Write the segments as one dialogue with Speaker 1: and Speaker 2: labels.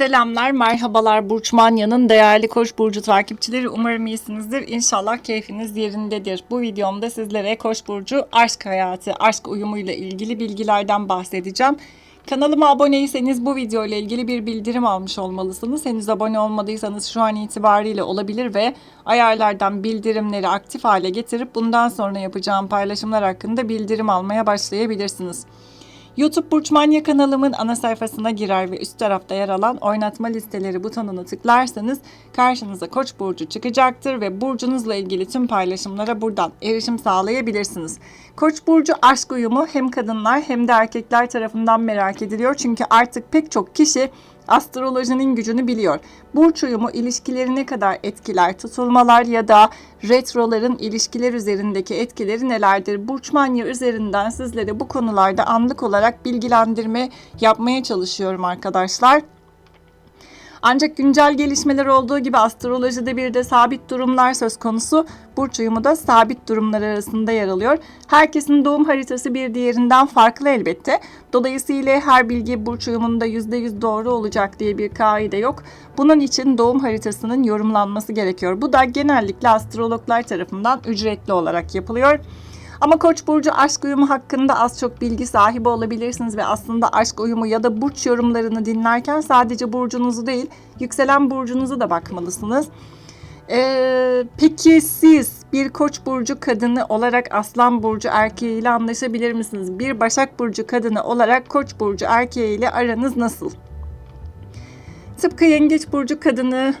Speaker 1: Selamlar, merhabalar Burç Manya'nın değerli Koç burcu takipçileri. Umarım iyisinizdir. İnşallah keyfiniz yerindedir. Bu videomda sizlere Koç burcu aşk hayatı, aşk uyumuyla ilgili bilgilerden bahsedeceğim. Kanalıma aboneyseniz bu video ile ilgili bir bildirim almış olmalısınız. Henüz abone olmadıysanız şu an itibariyle olabilir ve ayarlardan bildirimleri aktif hale getirip bundan sonra yapacağım paylaşımlar hakkında bildirim almaya başlayabilirsiniz. YouTube Burçmanya kanalımın ana sayfasına girer ve üst tarafta yer alan oynatma listeleri butonuna tıklarsanız karşınıza Koç burcu çıkacaktır ve burcunuzla ilgili tüm paylaşımlara buradan erişim sağlayabilirsiniz. Koç burcu aşk uyumu hem kadınlar hem de erkekler tarafından merak ediliyor çünkü artık pek çok kişi astrolojinin gücünü biliyor. Burç uyumu ilişkileri ne kadar etkiler, tutulmalar ya da retroların ilişkiler üzerindeki etkileri nelerdir? Burç manya üzerinden sizlere bu konularda anlık olarak bilgilendirme yapmaya çalışıyorum arkadaşlar. Ancak güncel gelişmeler olduğu gibi astrolojide bir de sabit durumlar söz konusu. Burç uyumu da sabit durumlar arasında yer alıyor. Herkesin doğum haritası bir diğerinden farklı elbette. Dolayısıyla her bilgi burç uyumunda %100 doğru olacak diye bir kaide yok. Bunun için doğum haritasının yorumlanması gerekiyor. Bu da genellikle astrologlar tarafından ücretli olarak yapılıyor. Ama Koç burcu aşk uyumu hakkında az çok bilgi sahibi olabilirsiniz ve aslında aşk uyumu ya da burç yorumlarını dinlerken sadece burcunuzu değil, yükselen burcunuzu da bakmalısınız. Ee, peki siz bir Koç burcu kadını olarak Aslan burcu erkeğiyle anlaşabilir misiniz? Bir Başak burcu kadını olarak Koç burcu erkeğiyle aranız nasıl? Tıpkı Yengeç burcu kadını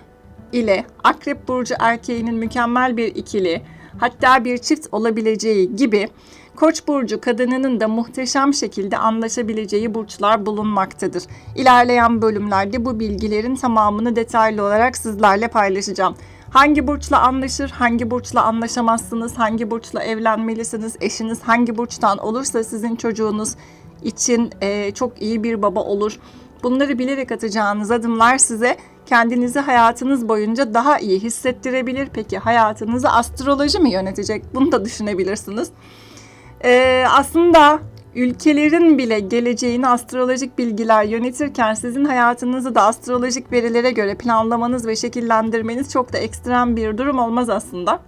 Speaker 1: ile Akrep burcu erkeğinin mükemmel bir ikili, hatta bir çift olabileceği gibi Koç burcu kadınının da muhteşem şekilde anlaşabileceği burçlar bulunmaktadır. İlerleyen bölümlerde bu bilgilerin tamamını detaylı olarak sizlerle paylaşacağım. Hangi burçla anlaşır, hangi burçla anlaşamazsınız, hangi burçla evlenmelisiniz, eşiniz hangi burçtan olursa sizin çocuğunuz için e, çok iyi bir baba olur. Bunları bilerek atacağınız adımlar size kendinizi hayatınız boyunca daha iyi hissettirebilir. Peki hayatınızı astroloji mi yönetecek? Bunu da düşünebilirsiniz. Ee, aslında ülkelerin bile geleceğini astrolojik bilgiler yönetirken sizin hayatınızı da astrolojik verilere göre planlamanız ve şekillendirmeniz çok da ekstrem bir durum olmaz aslında.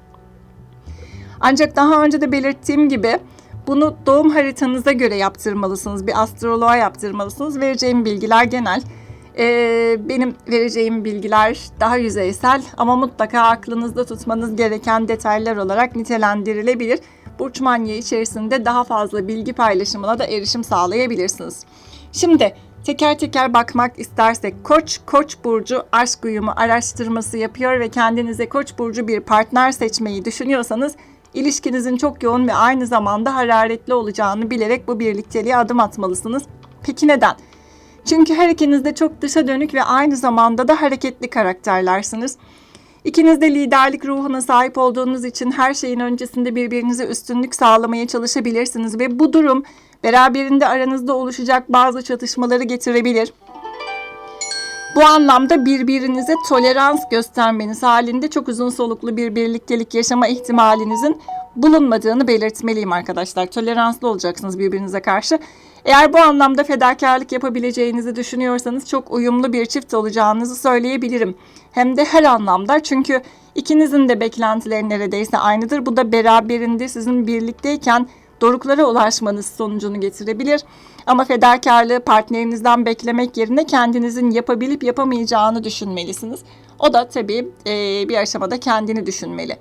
Speaker 1: Ancak daha önce de belirttiğim gibi bunu doğum haritanıza göre yaptırmalısınız. Bir astroloğa yaptırmalısınız. Vereceğim bilgiler genel. Ee, benim vereceğim bilgiler daha yüzeysel ama mutlaka aklınızda tutmanız gereken detaylar olarak nitelendirilebilir. Burç Manya içerisinde daha fazla bilgi paylaşımına da erişim sağlayabilirsiniz. Şimdi teker teker bakmak istersek Koç, Koç burcu aşk uyumu araştırması yapıyor ve kendinize Koç burcu bir partner seçmeyi düşünüyorsanız ilişkinizin çok yoğun ve aynı zamanda hararetli olacağını bilerek bu birlikteliğe adım atmalısınız. Peki neden? Çünkü her ikiniz de çok dışa dönük ve aynı zamanda da hareketli karakterlersiniz. İkiniz de liderlik ruhuna sahip olduğunuz için her şeyin öncesinde birbirinize üstünlük sağlamaya çalışabilirsiniz ve bu durum beraberinde aranızda oluşacak bazı çatışmaları getirebilir. Bu anlamda birbirinize tolerans göstermeniz halinde çok uzun soluklu bir birliktelik yaşama ihtimalinizin bulunmadığını belirtmeliyim arkadaşlar. Toleranslı olacaksınız birbirinize karşı. Eğer bu anlamda fedakarlık yapabileceğinizi düşünüyorsanız çok uyumlu bir çift olacağınızı söyleyebilirim. Hem de her anlamda çünkü ikinizin de beklentileri neredeyse aynıdır. Bu da beraberinde sizin birlikteyken doruklara ulaşmanız sonucunu getirebilir. Ama fedakarlığı partnerinizden beklemek yerine kendinizin yapabilip yapamayacağını düşünmelisiniz. O da tabii bir aşamada kendini düşünmeli.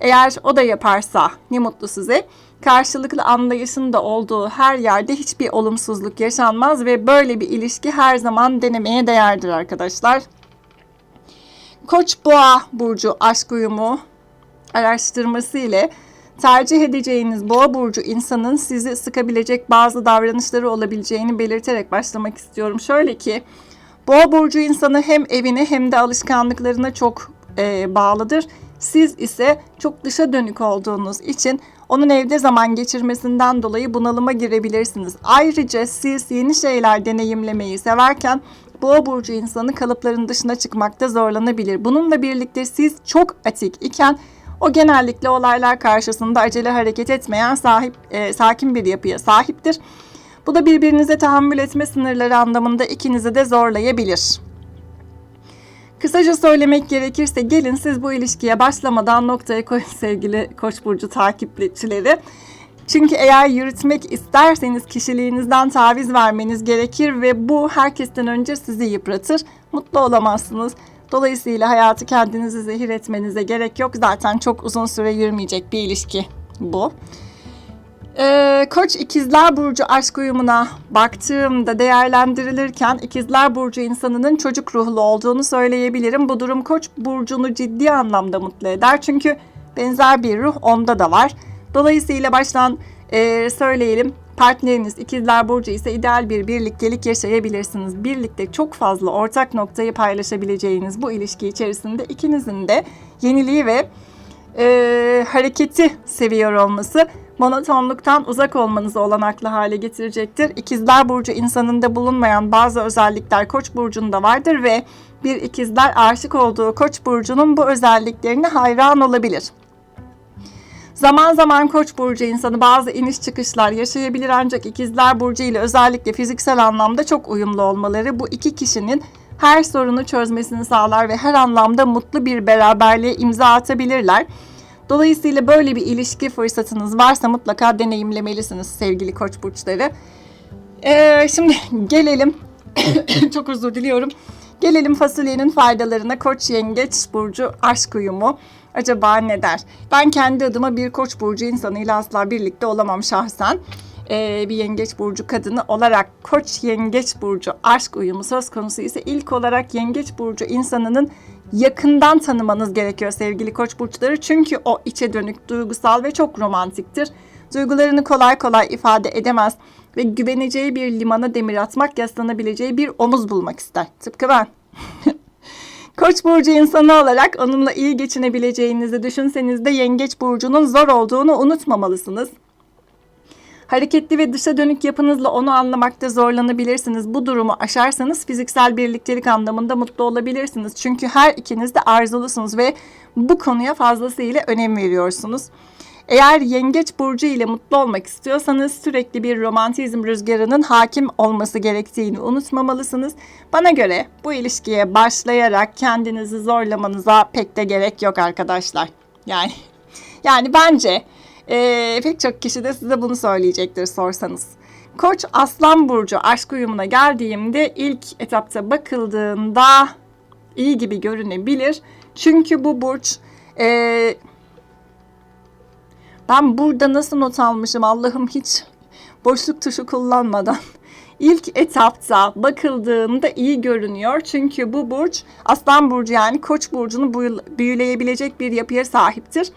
Speaker 1: Eğer o da yaparsa ne mutlu size. Karşılıklı anlayışın da olduğu her yerde hiçbir olumsuzluk yaşanmaz ve böyle bir ilişki her zaman denemeye değerdir arkadaşlar. Koç boğa burcu aşk uyumu araştırması ile tercih edeceğiniz boğa burcu insanın sizi sıkabilecek bazı davranışları olabileceğini belirterek başlamak istiyorum. Şöyle ki boğa burcu insanı hem evine hem de alışkanlıklarına çok e, bağlıdır. Siz ise çok dışa dönük olduğunuz için onun evde zaman geçirmesinden dolayı bunalıma girebilirsiniz. Ayrıca siz yeni şeyler deneyimlemeyi severken Boğa burcu insanı kalıpların dışına çıkmakta zorlanabilir. Bununla birlikte siz çok atik iken o genellikle olaylar karşısında acele hareket etmeyen sahip e, sakin bir yapıya sahiptir. Bu da birbirinize tahammül etme sınırları anlamında ikinizi de zorlayabilir. Kısaca söylemek gerekirse gelin siz bu ilişkiye başlamadan noktaya koyun sevgili Koç burcu takipçileri. Çünkü eğer yürütmek isterseniz kişiliğinizden taviz vermeniz gerekir ve bu herkesten önce sizi yıpratır. Mutlu olamazsınız. Dolayısıyla hayatı kendinizi zehir etmenize gerek yok. Zaten çok uzun süre yürümeyecek bir ilişki bu. Ee, Koç ikizler burcu aşk uyumuna baktığımda değerlendirilirken ikizler burcu insanının çocuk ruhlu olduğunu söyleyebilirim. Bu durum Koç burcunu ciddi anlamda mutlu eder. Çünkü benzer bir ruh onda da var. Dolayısıyla baştan e, söyleyelim partneriniz ikizler burcu ise ideal bir birliktelik yaşayabilirsiniz. Birlikte çok fazla ortak noktayı paylaşabileceğiniz bu ilişki içerisinde ikinizin de yeniliği ve e, hareketi seviyor olması monotonluktan uzak olmanızı olanaklı hale getirecektir. İkizler Burcu insanında bulunmayan bazı özellikler Koç burcunda vardır ve bir ikizler aşık olduğu Koç burcunun bu özelliklerine hayran olabilir. Zaman zaman Koç burcu insanı bazı iniş çıkışlar yaşayabilir ancak ikizler burcu ile özellikle fiziksel anlamda çok uyumlu olmaları bu iki kişinin her sorunu çözmesini sağlar ve her anlamda mutlu bir beraberliğe imza atabilirler. Dolayısıyla böyle bir ilişki fırsatınız varsa mutlaka deneyimlemelisiniz sevgili koç burçları. Ee, şimdi gelelim, çok özür diliyorum. Gelelim fasulyenin faydalarına koç yengeç burcu aşk uyumu. Acaba ne der? Ben kendi adıma bir koç burcu insanıyla asla birlikte olamam şahsen. Ee, bir yengeç burcu kadını olarak koç yengeç burcu aşk uyumu söz konusu ise ilk olarak yengeç burcu insanının yakından tanımanız gerekiyor sevgili koç burçları. Çünkü o içe dönük, duygusal ve çok romantiktir. Duygularını kolay kolay ifade edemez ve güveneceği bir limana demir atmak, yaslanabileceği bir omuz bulmak ister. Tıpkı ben. Koç burcu insanı olarak onunla iyi geçinebileceğinizi düşünseniz de yengeç burcunun zor olduğunu unutmamalısınız. Hareketli ve dışa dönük yapınızla onu anlamakta zorlanabilirsiniz. Bu durumu aşarsanız fiziksel birliktelik anlamında mutlu olabilirsiniz. Çünkü her ikiniz de arzulusunuz ve bu konuya fazlasıyla önem veriyorsunuz. Eğer yengeç burcu ile mutlu olmak istiyorsanız sürekli bir romantizm rüzgarının hakim olması gerektiğini unutmamalısınız. Bana göre bu ilişkiye başlayarak kendinizi zorlamanıza pek de gerek yok arkadaşlar. Yani yani bence ee, pek çok kişi de size bunu söyleyecektir sorsanız. Koç Aslan Burcu aşk uyumuna geldiğimde ilk etapta bakıldığında iyi gibi görünebilir. Çünkü bu burç e, ben burada nasıl not almışım Allah'ım hiç boşluk tuşu kullanmadan. İlk etapta bakıldığında iyi görünüyor. Çünkü bu burç Aslan Burcu yani Koç burcunu büyüleyebilecek bir yapıya sahiptir.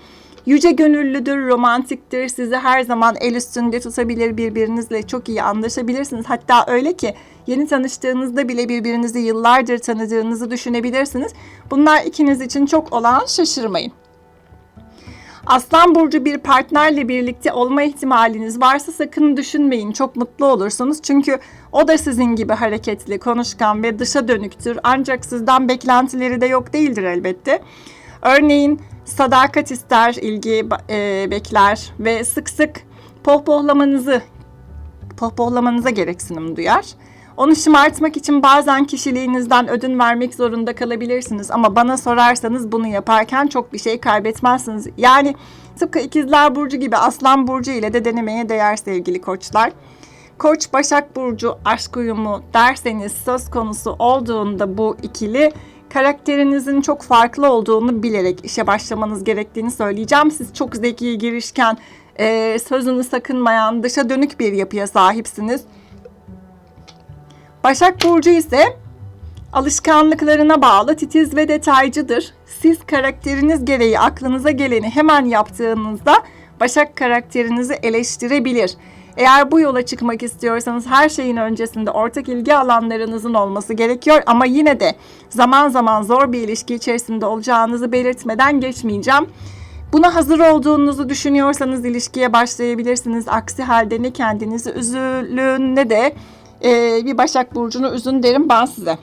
Speaker 1: Yüce gönüllüdür, romantiktir, sizi her zaman el üstünde tutabilir, birbirinizle çok iyi anlaşabilirsiniz. Hatta öyle ki yeni tanıştığınızda bile birbirinizi yıllardır tanıdığınızı düşünebilirsiniz. Bunlar ikiniz için çok olan şaşırmayın. Aslan burcu bir partnerle birlikte olma ihtimaliniz varsa sakın düşünmeyin. Çok mutlu olursunuz. Çünkü o da sizin gibi hareketli, konuşkan ve dışa dönüktür. Ancak sizden beklentileri de yok değildir elbette. Örneğin sadakat ister, ilgi e, bekler ve sık sık pohpohlamanızı pohpohlamanıza gereksinim duyar. Onu şımartmak için bazen kişiliğinizden ödün vermek zorunda kalabilirsiniz ama bana sorarsanız bunu yaparken çok bir şey kaybetmezsiniz. Yani tıpkı ikizler burcu gibi aslan burcu ile de denemeye değer sevgili koçlar. Koç Başak Burcu aşk uyumu derseniz söz konusu olduğunda bu ikili karakterinizin çok farklı olduğunu bilerek işe başlamanız gerektiğini söyleyeceğim. Siz çok zeki, girişken, e, sözünü sakınmayan, dışa dönük bir yapıya sahipsiniz. Başak Burcu ise alışkanlıklarına bağlı, titiz ve detaycıdır. Siz karakteriniz gereği aklınıza geleni hemen yaptığınızda Başak karakterinizi eleştirebilir. Eğer bu yola çıkmak istiyorsanız her şeyin öncesinde ortak ilgi alanlarınızın olması gerekiyor ama yine de zaman zaman zor bir ilişki içerisinde olacağınızı belirtmeden geçmeyeceğim. Buna hazır olduğunuzu düşünüyorsanız ilişkiye başlayabilirsiniz. Aksi halde ne kendinizi üzülün ne de e, bir Başak Burcu'nu üzün derim ben size.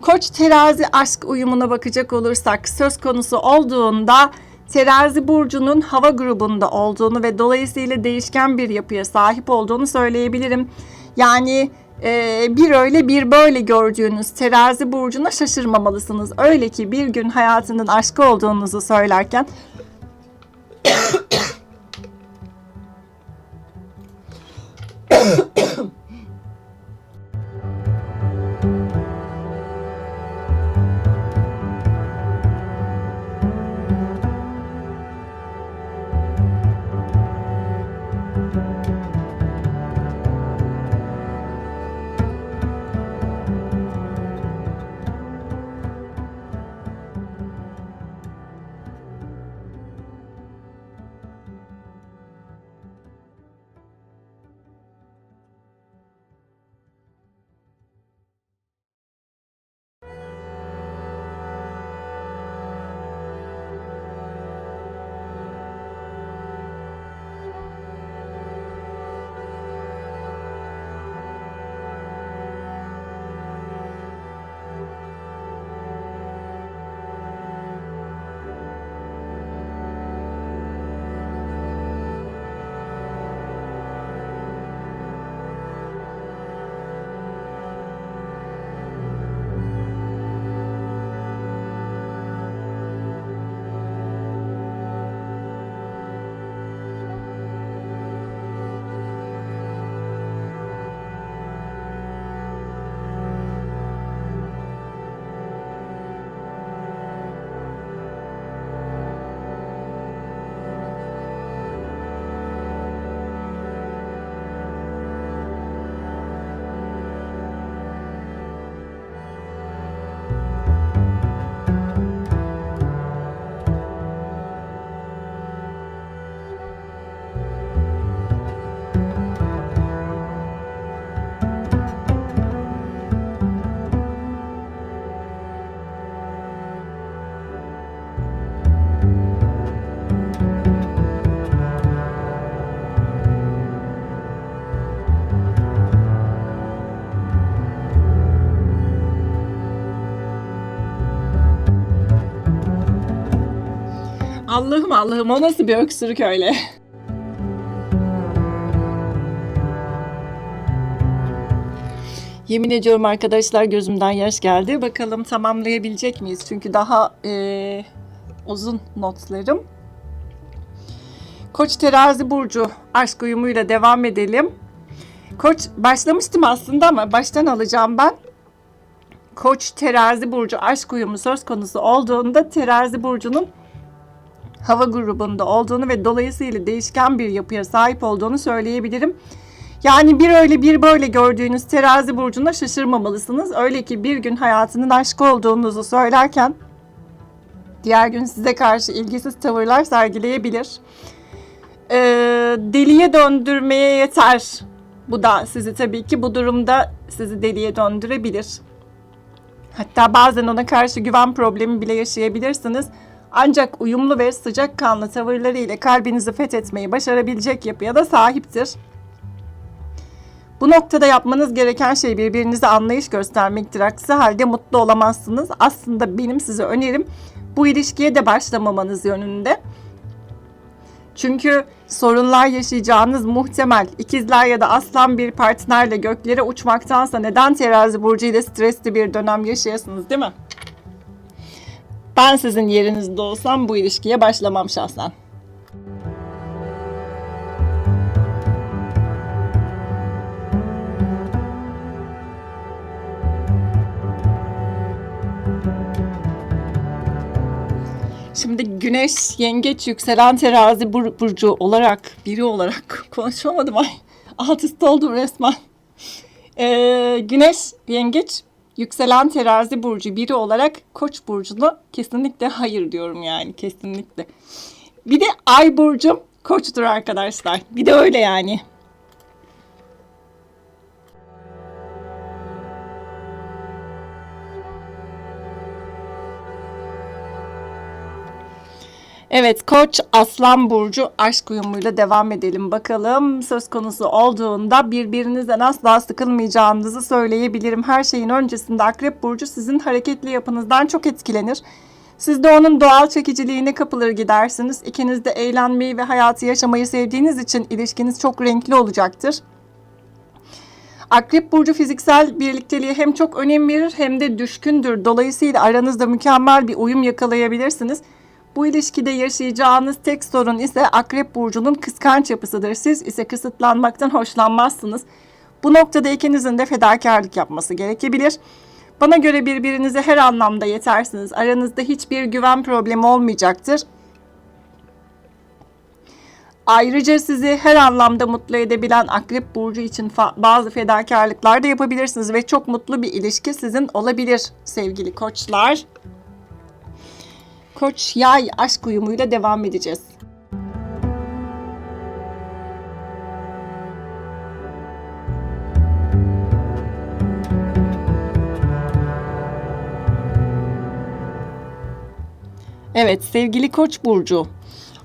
Speaker 1: Koç terazi aşk uyumuna bakacak olursak söz konusu olduğunda terazi burcunun hava grubunda olduğunu ve dolayısıyla değişken bir yapıya sahip olduğunu söyleyebilirim. Yani e, bir öyle bir böyle gördüğünüz terazi burcuna şaşırmamalısınız. Öyle ki bir gün hayatının aşkı olduğunuzu söylerken Allah'ım Allah'ım o nasıl bir öksürük öyle? Yemin ediyorum arkadaşlar gözümden yaş geldi. Bakalım tamamlayabilecek miyiz? Çünkü daha eee, uzun notlarım. Koç terazi burcu aşk uyumuyla devam edelim. Koç başlamıştım aslında ama baştan alacağım ben. Koç terazi burcu aşk uyumu söz konusu olduğunda terazi burcunun hava grubunda olduğunu ve dolayısıyla değişken bir yapıya sahip olduğunu söyleyebilirim. Yani bir öyle bir böyle gördüğünüz terazi burcunda şaşırmamalısınız. Öyle ki bir gün hayatının aşkı olduğunuzu söylerken diğer gün size karşı ilgisiz tavırlar sergileyebilir. Ee, deliye döndürmeye yeter. Bu da sizi tabii ki bu durumda sizi deliye döndürebilir. Hatta bazen ona karşı güven problemi bile yaşayabilirsiniz. Ancak uyumlu ve sıcakkanlı tavırları ile kalbinizi fethetmeyi başarabilecek yapıya da sahiptir. Bu noktada yapmanız gereken şey birbirinize anlayış göstermektir. Aksi halde mutlu olamazsınız. Aslında benim size önerim bu ilişkiye de başlamamanız yönünde. Çünkü sorunlar yaşayacağınız muhtemel ikizler ya da aslan bir partnerle göklere uçmaktansa neden terazi burcu ile stresli bir dönem yaşayasınız değil mi? Ben sizin yerinizde olsam bu ilişkiye başlamam şahsen. Şimdi güneş, yengeç, yükselen terazi bur- burcu olarak, biri olarak konuşamadım ay. Alt üst oldum resmen. Ee, güneş, yengeç, yükselen terazi burcu biri olarak koç burcuna kesinlikle hayır diyorum yani kesinlikle. Bir de ay burcum koçtur arkadaşlar. Bir de öyle yani. Evet Koç Aslan Burcu aşk uyumuyla devam edelim bakalım. Söz konusu olduğunda birbirinizden asla sıkılmayacağınızı söyleyebilirim. Her şeyin öncesinde Akrep Burcu sizin hareketli yapınızdan çok etkilenir. Siz de onun doğal çekiciliğine kapılır gidersiniz. İkiniz de eğlenmeyi ve hayatı yaşamayı sevdiğiniz için ilişkiniz çok renkli olacaktır. Akrep burcu fiziksel birlikteliğe hem çok önem verir hem de düşkündür. Dolayısıyla aranızda mükemmel bir uyum yakalayabilirsiniz. Bu ilişkide yaşayacağınız tek sorun ise Akrep burcunun kıskanç yapısıdır. Siz ise kısıtlanmaktan hoşlanmazsınız. Bu noktada ikinizin de fedakarlık yapması gerekebilir. Bana göre birbirinize her anlamda yetersiniz. Aranızda hiçbir güven problemi olmayacaktır. Ayrıca sizi her anlamda mutlu edebilen Akrep Burcu için bazı fedakarlıklar da yapabilirsiniz ve çok mutlu bir ilişki sizin olabilir sevgili koçlar. Koç yay aşk uyumuyla devam edeceğiz. Evet sevgili Koç burcu.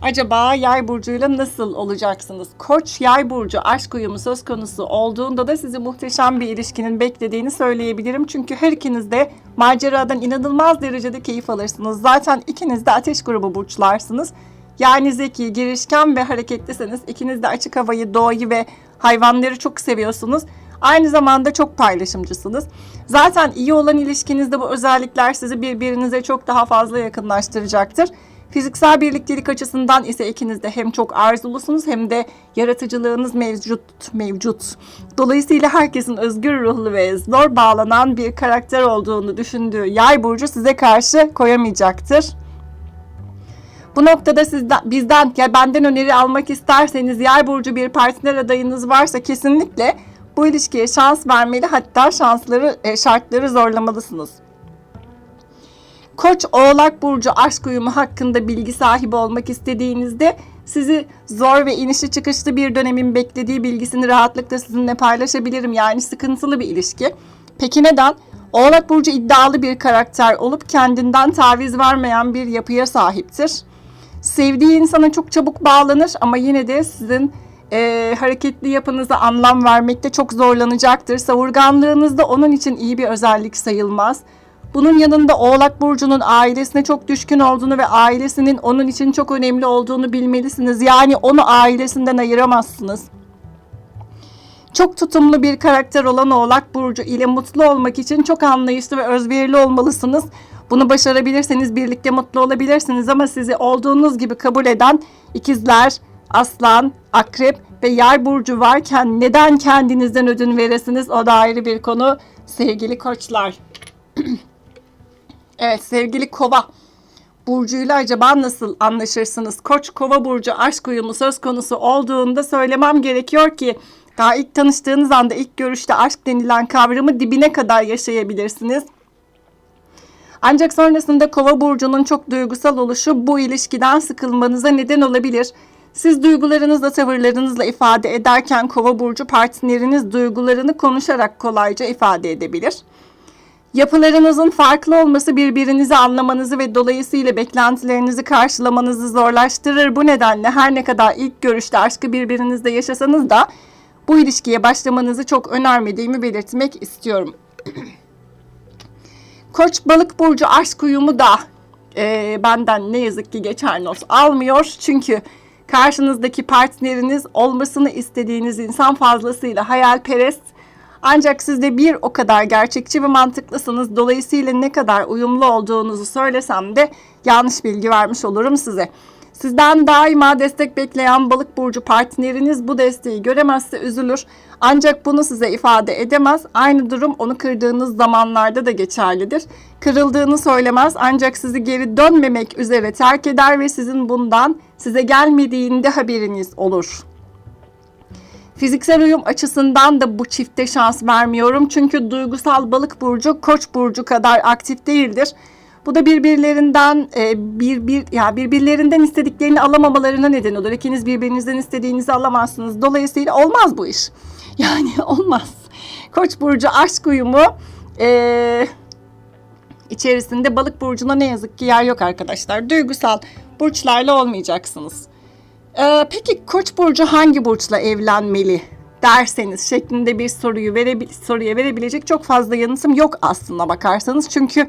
Speaker 1: Acaba Yay burcuyla nasıl olacaksınız? Koç Yay burcu aşk uyumu söz konusu olduğunda da sizi muhteşem bir ilişkinin beklediğini söyleyebilirim. Çünkü her ikiniz de maceradan inanılmaz derecede keyif alırsınız. Zaten ikiniz de ateş grubu burçlarsınız. Yani zeki, girişken ve hareketlisiniz. İkiniz de açık havayı, doğayı ve hayvanları çok seviyorsunuz. Aynı zamanda çok paylaşımcısınız. Zaten iyi olan ilişkinizde bu özellikler sizi birbirinize çok daha fazla yakınlaştıracaktır. Fiziksel birliktelik açısından ise ikiniz de hem çok arzulusunuz hem de yaratıcılığınız mevcut mevcut. Dolayısıyla herkesin özgür ruhlu ve zor bağlanan bir karakter olduğunu düşündüğü yay burcu size karşı koyamayacaktır. Bu noktada sizden, bizden ya benden öneri almak isterseniz yay burcu bir partner adayınız varsa kesinlikle bu ilişkiye şans vermeli hatta şansları e, şartları zorlamalısınız. Koç Oğlak Burcu aşk uyumu hakkında bilgi sahibi olmak istediğinizde sizi zor ve inişli çıkışlı bir dönemin beklediği bilgisini rahatlıkla sizinle paylaşabilirim. Yani sıkıntılı bir ilişki. Peki neden? Oğlak Burcu iddialı bir karakter olup kendinden taviz vermeyen bir yapıya sahiptir. Sevdiği insana çok çabuk bağlanır ama yine de sizin e, hareketli yapınıza anlam vermekte çok zorlanacaktır. Savurganlığınız da onun için iyi bir özellik sayılmaz. Bunun yanında Oğlak Burcu'nun ailesine çok düşkün olduğunu ve ailesinin onun için çok önemli olduğunu bilmelisiniz. Yani onu ailesinden ayıramazsınız. Çok tutumlu bir karakter olan Oğlak Burcu ile mutlu olmak için çok anlayışlı ve özverili olmalısınız. Bunu başarabilirseniz birlikte mutlu olabilirsiniz ama sizi olduğunuz gibi kabul eden ikizler, aslan, akrep ve yay burcu varken neden kendinizden ödün veresiniz o da ayrı bir konu sevgili koçlar. evet sevgili kova burcuyla acaba nasıl anlaşırsınız? Koç kova burcu aşk uyumu söz konusu olduğunda söylemem gerekiyor ki daha ilk tanıştığınız anda ilk görüşte aşk denilen kavramı dibine kadar yaşayabilirsiniz. Ancak sonrasında kova burcunun çok duygusal oluşu bu ilişkiden sıkılmanıza neden olabilir. Siz duygularınızla tavırlarınızla ifade ederken kova burcu partneriniz duygularını konuşarak kolayca ifade edebilir. Yapılarınızın farklı olması birbirinizi anlamanızı ve dolayısıyla beklentilerinizi karşılamanızı zorlaştırır. Bu nedenle her ne kadar ilk görüşte aşkı birbirinizde yaşasanız da bu ilişkiye başlamanızı çok önermediğimi belirtmek istiyorum. Koç balık burcu aşk uyumu da e, benden ne yazık ki geçer not almıyor. Çünkü karşınızdaki partneriniz olmasını istediğiniz insan fazlasıyla hayalperest. Ancak siz de bir o kadar gerçekçi ve mantıklısınız. Dolayısıyla ne kadar uyumlu olduğunuzu söylesem de yanlış bilgi vermiş olurum size. Sizden daima destek bekleyen balık burcu partneriniz bu desteği göremezse üzülür. Ancak bunu size ifade edemez. Aynı durum onu kırdığınız zamanlarda da geçerlidir. Kırıldığını söylemez ancak sizi geri dönmemek üzere terk eder ve sizin bundan size gelmediğinde haberiniz olur. Fiziksel uyum açısından da bu çifte şans vermiyorum. Çünkü duygusal balık burcu koç burcu kadar aktif değildir. Bu da birbirlerinden e, bir bir ya birbirlerinden istediklerini alamamalarına neden olur. İkiniz birbirinizden istediğinizi alamazsınız. Dolayısıyla olmaz bu iş. Yani olmaz. Koç burcu aşk uyumu e, içerisinde balık burcuna ne yazık ki yer yok arkadaşlar. Duygusal burçlarla olmayacaksınız. Ee, peki Koç burcu hangi burçla evlenmeli derseniz şeklinde bir soruyu verebil soruya verebilecek çok fazla yanıtım yok aslında bakarsanız. Çünkü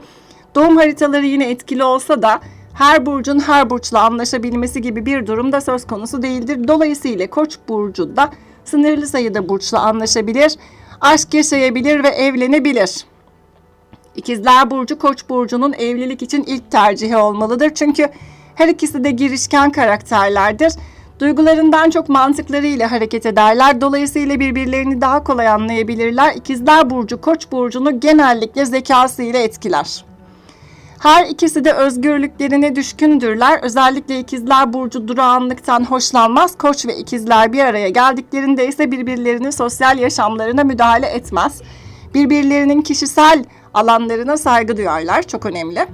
Speaker 1: doğum haritaları yine etkili olsa da her burcun her burçla anlaşabilmesi gibi bir durum da söz konusu değildir. Dolayısıyla Koç burcu da sınırlı sayıda burçla anlaşabilir. aşk yaşayabilir ve evlenebilir. İkizler Burcu Koç burcunun evlilik için ilk tercihi olmalıdır. Çünkü her ikisi de girişken karakterlerdir. Duygularından çok mantıklarıyla hareket ederler. Dolayısıyla birbirlerini daha kolay anlayabilirler. İkizler Burcu Koç burcunu genellikle zekasıyla etkiler. Her ikisi de özgürlüklerine düşkündürler. Özellikle ikizler burcu durağanlıktan hoşlanmaz. Koç ve ikizler bir araya geldiklerinde ise birbirlerinin sosyal yaşamlarına müdahale etmez. Birbirlerinin kişisel alanlarına saygı duyarlar. Çok önemli.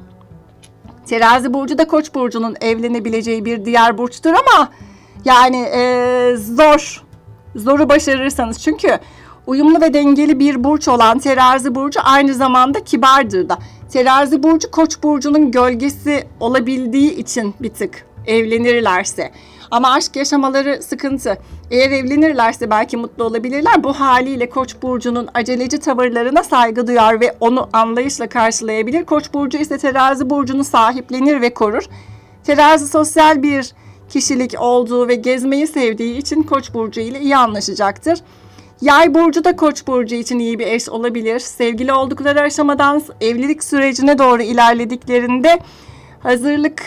Speaker 1: Terazi burcu da Koç burcunun evlenebileceği bir diğer burçtur ama yani eee, zor. Zoru başarırsanız çünkü uyumlu ve dengeli bir burç olan terazi burcu aynı zamanda kibardır da. Terazi burcu koç burcunun gölgesi olabildiği için bir tık evlenirlerse. Ama aşk yaşamaları sıkıntı. Eğer evlenirlerse belki mutlu olabilirler. Bu haliyle Koç burcunun aceleci tavırlarına saygı duyar ve onu anlayışla karşılayabilir. Koç burcu ise Terazi burcunu sahiplenir ve korur. Terazi sosyal bir kişilik olduğu ve gezmeyi sevdiği için Koç burcu ile iyi anlaşacaktır. Yay burcu da Koç burcu için iyi bir eş olabilir. Sevgili oldukları aşamadan evlilik sürecine doğru ilerlediklerinde hazırlık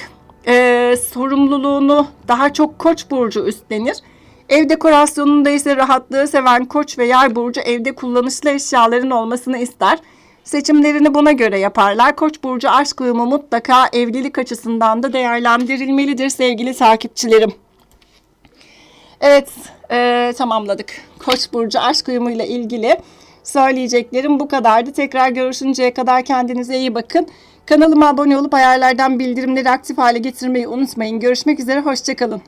Speaker 1: e, sorumluluğunu daha çok Koç burcu üstlenir. Ev dekorasyonunda ise rahatlığı seven Koç ve Yay burcu evde kullanışlı eşyaların olmasını ister. Seçimlerini buna göre yaparlar. Koç burcu aşk uyumu mutlaka evlilik açısından da değerlendirilmelidir sevgili takipçilerim. Evet, e, tamamladık. Koç burcu aşk uyumuyla ilgili söyleyeceklerim bu kadardı. Tekrar görüşünceye kadar kendinize iyi bakın. Kanalıma abone olup ayarlardan bildirimleri aktif hale getirmeyi unutmayın. Görüşmek üzere, hoşçakalın.